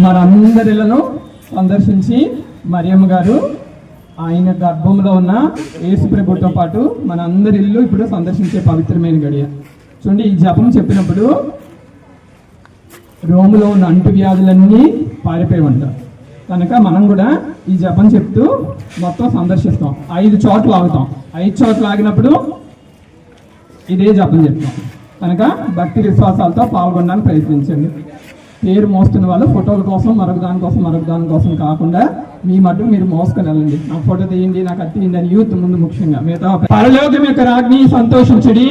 మనందరిలను సందర్శించి మరియమ్మ గారు ఆయన గర్భంలో ఉన్న యేసు ప్రభుతో పాటు మనందరి ఇల్లు ఇప్పుడు సందర్శించే పవిత్రమైన గడియ. చూడండి ఈ జపం చెప్పినప్పుడు రోములో ఉన్న అంటు వ్యాధులన్నీ పారిపోయేవంట. కనుక మనం కూడా ఈ జపం చెప్తూ మొత్తం సందర్శిస్తాం. ఐదు చోట్ల ఆగుతాం. ఐదు చోట్ల ఆగినప్పుడు ఇదే జపం చెప్తాం. కనుక భక్తి విశ్వాసాలతో పాల్గొనడానికి ప్రయత్నించండి. పేరు మోస్తున్న వాళ్ళు ఫోటోల కోసం మరొక దాని కోసం మరొక దాని కోసం కాకుండా మీ మటు మీరు మోసుకొని వెళ్ళండి. నాకు ఫోటో తీయండి నాకు అది తీయండి అని యూత్ ముందు ముఖ్యంగా. మిగతా పరలోకం యొక్క రాజ్ని సంతోషించడి.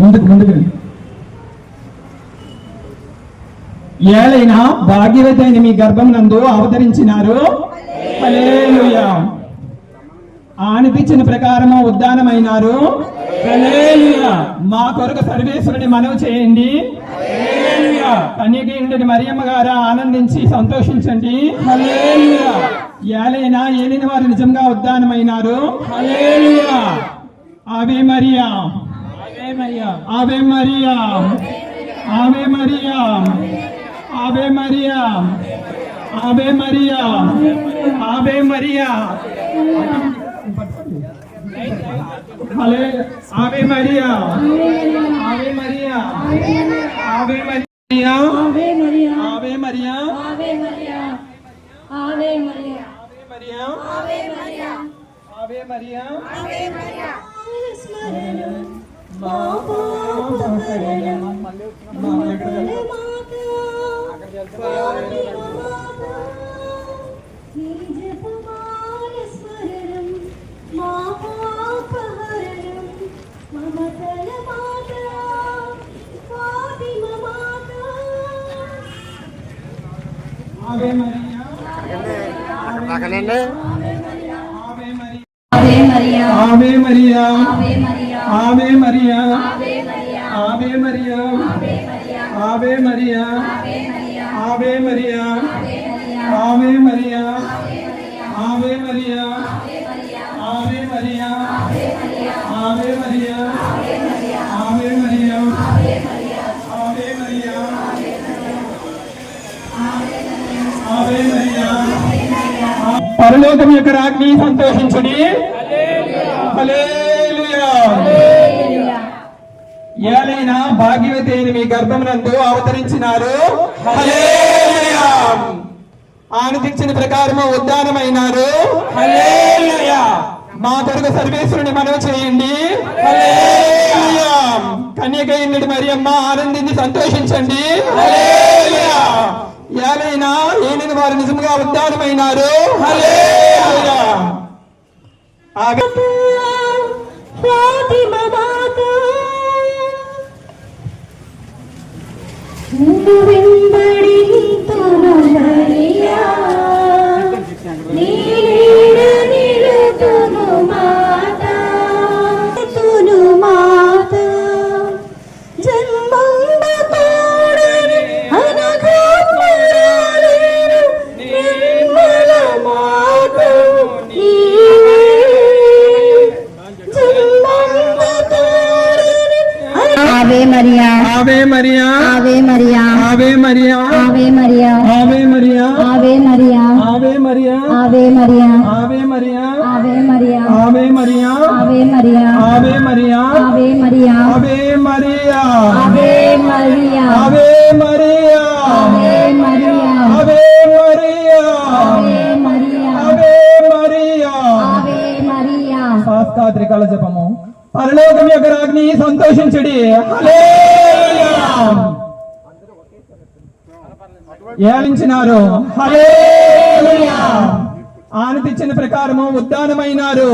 ముందుకు ముందుకు. ఏలైనా భాగ్యవతి అయిన మీ గర్భం నందు అవతరించినారు. హల్లెలూయా. ఆనిపించిన ప్రకారము ఉద్దానమైనారు. మా కొరకు సర్వేశ్వరుని మనవి చేయండి. కన్యకీయుడి మరియమ్మ గారు ఆనందించి సంతోషించండి. ఏలైనా ఏలిన వారు నిజంగా ఉద్దానమైనారు. ఆవే Mariya. ఆవే Mariya. ఆవే Mariya. ఆవే Mariya. ఆవే Mariya. ఆవే Mariya. ఆవే Mariya ఆవే Mariya ఆవే Mariya ఆవే Mariya ఆవే Mariya Ave María, Ave María, ఆవే Mariya Ave María, ఆవే Mariya María. మా పాపహరణం. మా ఎక్కడ ఆవే Mariya పక్కనండి ఆవే Mariya Ave María, ఆవే Mariya Ave María, ఆవే Mariya Ave María, ఆవే Mariya Ave María, ఆవే Mariya Ave María, ఆవే Mariya ఆవే Ave María, Mariya ఆవే Mariya పరలోకం యొక్క రాజ్ఞి సంతోషించుడి ఏలైనా భాగ్యవతి అయిన మీ గర్భమునందు అవతరించినారు. ఆనందించిన ప్రకారము ఉద్దానమైనారు. మా కొరకు సర్వేశ్వరుని మనవి చేయండి హల్లెలూయా. కన్యకైనడి మరియమ్మ ఆనందించి సంతోషించండి. ఏలైనా ఏలిన వారు నిజంగా ఉద్దానమైనారు హల్లెలూయా. ఏలించినారు. ఆనతిచ్చిన ప్రకారము ఉద్దానమైనారు.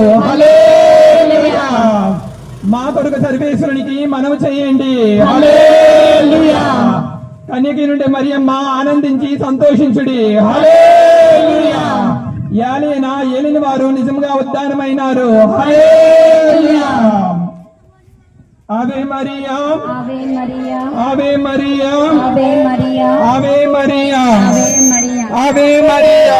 మా కొడుకు సర్వేశ్వరునికి మనవి చేయండి. కన్యకి నుండి మరియమ్మ ఆనందించి సంతోషించుడి. ఏలిన ఏలైనా ఏలిన వారు నిజంగా ఉద్దానమైనారు. హలే ఆవే మరియా ఆవే మరియా ఆవే మరియా ఆవే మరియా ఆవే మరియా ఆవే మరియా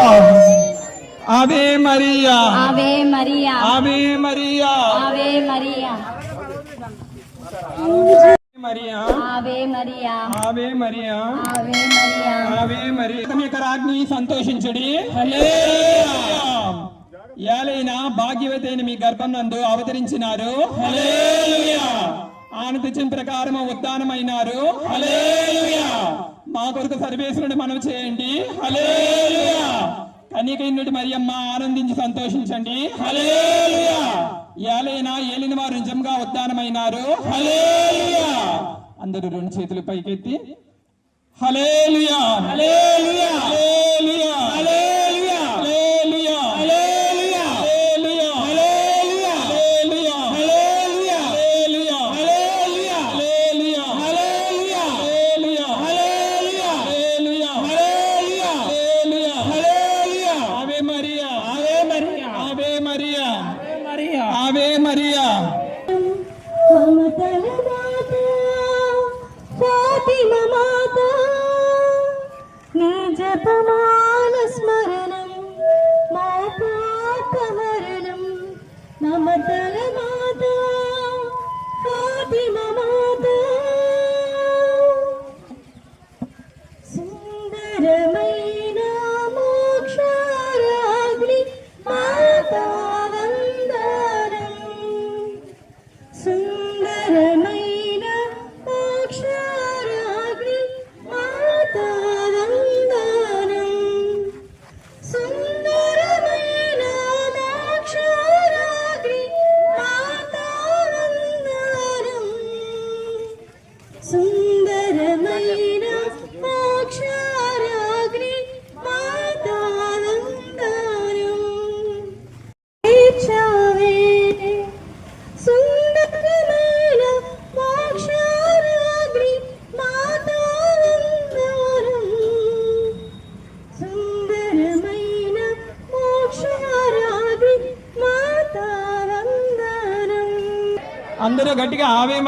ఆవే మరియా ఆవే మరియా ఆవే మరియా ఆవే మరియా ఆవే మరియా మరియా ఆవే మరియా ఆవే మరియా ఆవే మరియా ఆవే మరియా తమ యొక్క రాజ్ఞి సంతోషించుడి ఏలైనా భాగ్యవతైన మీ గర్భం నందు అవతరించినారు. హల్లెలూయా. ఆయన తెచ్చిన ప్రకారం ఉద్దానమైనారు మా కొరకు సర్వేశ్వరుడు మనం చేయండి. హల్లెలూయా. మరియమ్మ ఆనందించి సంతోషించండి. ఏలైనా ఏలిన వారు నిజంగా ఉద్దానమైనారు హల్లెలూయా. అందరూ రెండు చేతులు పైకెత్తి. హలేలుయా హలేలుయా హలేలుయా మమతల మాత ఫాతిమ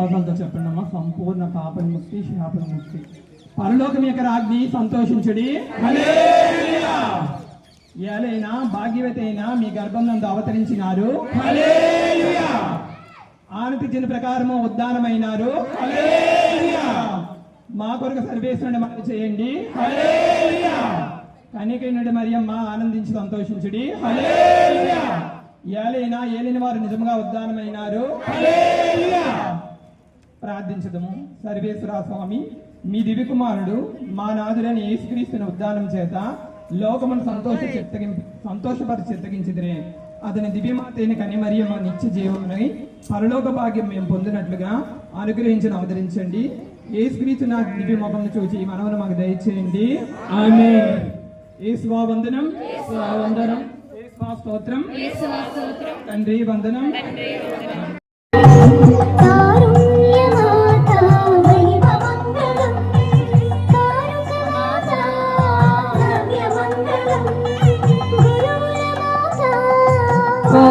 శ్లోకంతో చెప్పండి అమ్మా సంపూర్ణ పాప ముక్తి శాప ముక్తి పరలోకం యొక్క రాజ్ఞి సంతోషించుడి. ఏలైనా భాగ్యవతైన మీ గర్భం నందు అవతరించినారు. ఆనతి చిన్న ప్రకారము ఉద్దానమైనారు. మా కొరకు సర్వేశ్వరుని మనవి చేయండి. కనికైనడు మరియమ్మ ఆనందించి సంతోషించుడి. ఏలైనా ఏలిన వారు నిజంగా ఉద్దానమైనారు. ప్రార్థించదము. సర్వేశ్వర స్వామి మీ దివ్య కుమారుడు మా నాదులని యేసుక్రీస్తుని ఉద్దానం చేత లోకమును సంతోష చిత్తగింప సంతోషపరి చిత్తగించిదిరే అతని దివ్యమాతైన కనిమరియమ్మ నిత్య జీవమునై పరలోక భాగ్యం మేము పొందినట్లుగా అనుగ్రహించిన అవతరించండి యేసుక్రీస్తు నా దివ్య ముఖమును చూచి ఈ మనవను మాకు దయచేయండి. ఆమె యేసువా వందనం. వందనం. యేసువా స్తోత్రం. తండ్రి వందనం.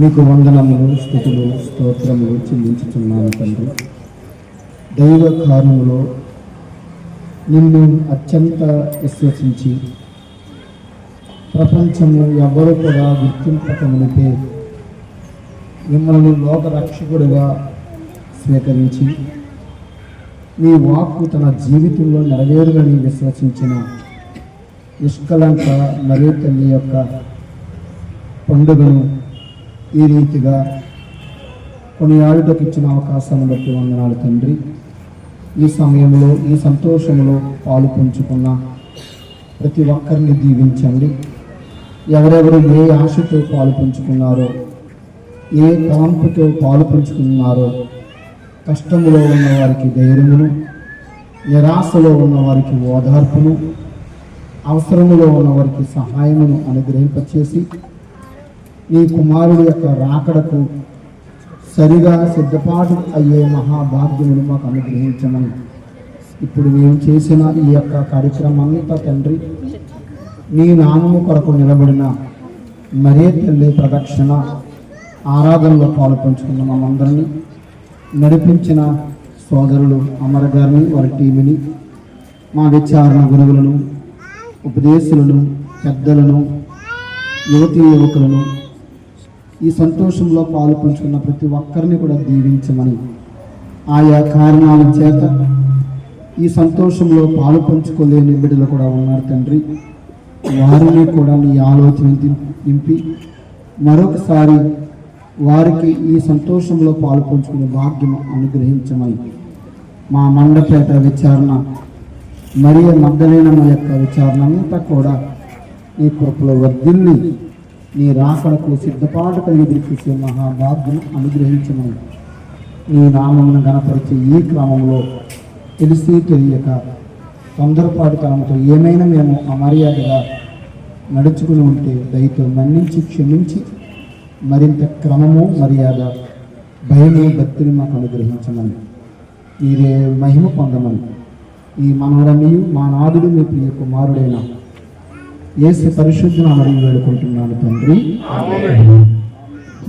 మీకు వందనములు స్థుతులు స్తోత్రములు చెల్లించుతున్నాను తండ్రి. దైవ కారణంలో నిన్ను అత్యంత విశ్వసించి ప్రపంచంలో ఎవరు కూడా గుర్తింపకమునిపే మిమ్మల్ని లోక రక్షకుడిగా స్వీకరించి మీ వాక్కు తన జీవితంలో నెరవేరులని విశ్వసించిన నిష్కలంక మరియు తల్లి యొక్క పండుగను ఈ రీతిగా కొన్ని ఆడుటకు ఇచ్చిన అవకాశాన్ని బట్టి వందనాలు తండ్రి. ఈ సమయంలో ఈ సంతోషంలో పాలు పంచుకున్న ప్రతి ఒక్కరిని దీవించండి. ఎవరెవరు ఏ ఆశతో పాలు పంచుకున్నారో ఏ తలంపుతో పాలు పంచుకున్నారో కష్టములో ఉన్న వారికి ధైర్యమును నిరాశలో ఉన్న వారికి ఓదార్పును అవసరములో ఉన్న వారికి సహాయమును అనుగ్రహింపచేసి నీ కుమారుడు యొక్క రాకడకు సరిగా సిద్ధపాటు అయ్యే మహాభాగ్యమును మాకు అనుగ్రహించమని. ఇప్పుడు మేము చేసిన ఈ యొక్క కార్యక్రమం తండ్రి నీ నామము కొరకు నిలబడిన మరే తల్లి ప్రదక్షిణ ఆరాధనలో పాలు పంచుకున్న మమ్మందరినీ నడిపించిన సోదరులు అమర గారిని వారి టీమిని మా విచారణ గురువులను ఉపదేశులను పెద్దలను యువతీ యువకులను ఈ సంతోషంలో పాలు పంచుకున్న ప్రతి ఒక్కరిని కూడా దీవించమని. ఆయా కారణాల చేత ఈ సంతోషంలో పాలు పంచుకోలేని బిడ్డలు కూడా ఉన్నారు తండ్రి. వారిని కూడా నీ ఆలోచన నింపి మరొకసారి వారికి ఈ సంతోషంలో పాలు పంచుకునే భాగ్యం అనుగ్రహించమని. మా మండపేట విచారణ మరియు మద్దలేనమ్మ యొక్క విచారణ అంతా కూడా నీ కృపలో వర్ధిల్లి నీ రాకడకు సిద్ధపాటు కలిగి చూసే మహాభాగ్యం అనుగ్రహించమని నీ నామమును గణపరిచే ఈ క్రమంలో తెలిసి తెలియక తొందరపాటుతనంతో ఏమైనా మేము అమర్యాదగా నడుచుకుని ఉంటే దయతో మన్నించి క్షమించి మరింత క్రమము మర్యాద భయము భక్తిని మాకు అనుగ్రహించమని. మీరే మహిమ పొందమని. ఈ మనవరనియు మా నాదుడు మీ ప్రియ కుమారుడైన యేసు పరిశుద్ధ నామని వేడుకుంటున్నాను తండ్రి.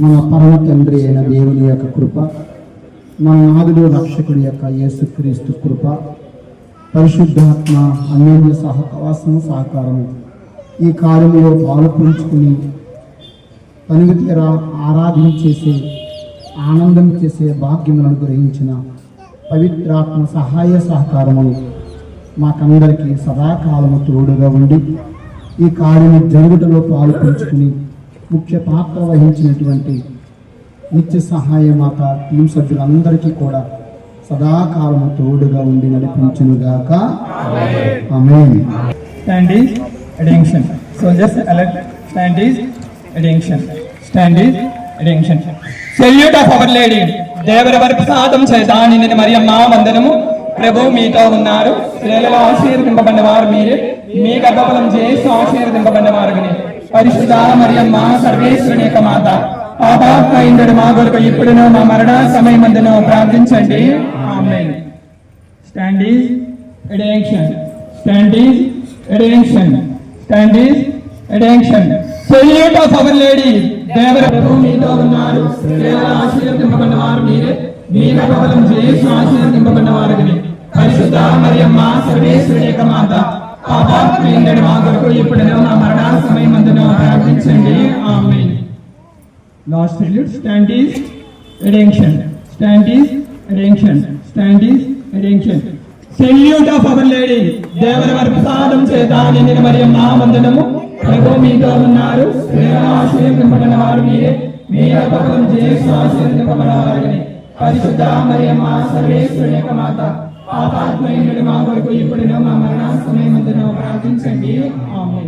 మన పరమ తండ్రి అయిన దేవుని యొక్క కృప మన నాదుడు రక్షకుడి యొక్క యేసుక్రీస్తు కృప పరిశుద్ధాత్మ అన్యోన్య సహవాసము సహకారము ఈ కార్యంలో పాల్పంచుకుని తనివి తీరా ఆరాధన చేసే ఆనందం చేసే భాగ్యములను గ్రహించిన పవిత్రాత్మ సహాయ సహకారములు మాకందరికీ సదాకాలము తోడుగా ఉండి ఈ కార్యము జరుగుటలో పాలు పంచుకుని ముఖ్య పాత్ర వహించినటువంటి నిత్య సహాయ మాత టీం సభ్యులందరికీ కూడా సదాకాలము తోడుగా ఉండి నడిపించునుగాక amen Stand is attention. Soldiers alert. Attention is attention. Salute of our lady of our lady. దేవరవర ప్రసాదం చేత నిన్న మరియమ్మ వందనము ప్రభు మీతో ఉన్నారు. స్త్రీలలో ఆశీర్వదింపబడిన వారు మీరే. మీ గర్భఫలం చేసి ఆశీర్వదింపబడిన వారు పరిశుద్ధ మరియమ్మ సర్వేశ్వరుని యొక్క మాత. పాపాత్మైందుడు మా కొరకు ఇప్పుడును మా మరణ సమయమందును ప్రార్థించండి. ఆమేన్. Stand is attention. Stand is attention. Stand is attention. Salute of our దేవర ప్రభు మీతో ఉన్నారు. స్త్రీలలో ఆశీర్వదింపబడిన వారు మీరే. మీ గర్భఫలం చేసి ఆశీర్వదింపబడిన వారు పరిశుద్ధ మరియమ్మ మా కొరకు ఇప్పుడు మా మరణ సమయం అందును ప్రార్థించండి. ఆమేన్. Last salute, stand is attention. Stand is attention. Stand is attention. Salute of our ప్రసాదం చేత నిన్న మరియు మా వందనము ప్రభు మీతో ఉన్నారు ఆశీర్వదింపబడిన వారు మీరే మీ అపకం చేసి ఆశీర్వదింపబడిన పరిశుద్ధ మరియమ్మ సర్వేశ్వరుని యొక్క మాత పాపాత్మయుడు మా కొరకు ఇప్పుడు మా మరణ సమయం ప్రార్థించండి. ఆమె